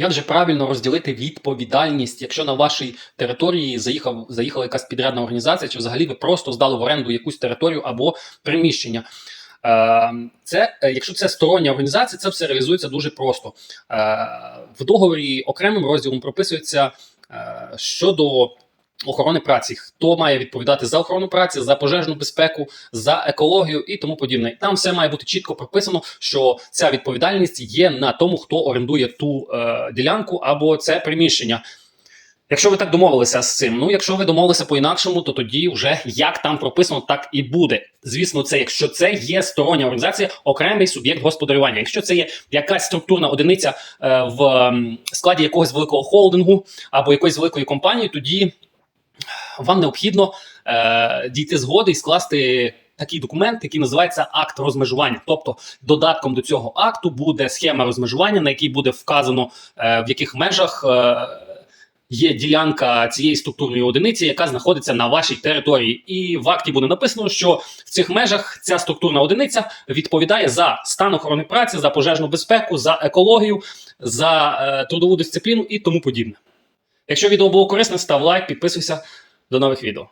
Як же правильно розділити відповідальність, якщо на вашій території заїхав, заїхала якась підрядна організація, чи взагалі ви просто здали в оренду якусь територію або приміщення? Е, Це, е, якщо це стороння організація, це все реалізується дуже просто. Е, В договорі окремим розділом прописується щодо охорони праці, хто має відповідати за охорону праці, за пожежну безпеку, за екологію і тому подібне. Там все має бути чітко прописано, що ця відповідальність є на тому, хто орендує ту е, ділянку або це приміщення. Якщо ви так домовилися з цим, ну якщо ви домовилися по-інакшому, то тоді вже як там прописано, так і буде. Звісно, це якщо це є стороння організація, окремий суб'єкт господарювання. Якщо це є якась структурна одиниця е, в складі якогось великого холдингу або якоїсь великої компанії, тоді вам необхідно е, дійти згоди і скласти такий документ, який називається акт розмежування. Тобто, додатком до цього акту буде схема розмежування, на якій буде вказано, е, в яких межах. Е, Є ділянка цієї структурної одиниці, яка знаходиться на вашій території, і в акті буде написано, що в цих межах ця структурна одиниця відповідає за стан охорони праці, за пожежну безпеку, за екологію, за е, трудову дисципліну і тому подібне. Якщо відео було корисне, став лайк, підписуйся. До нових відео.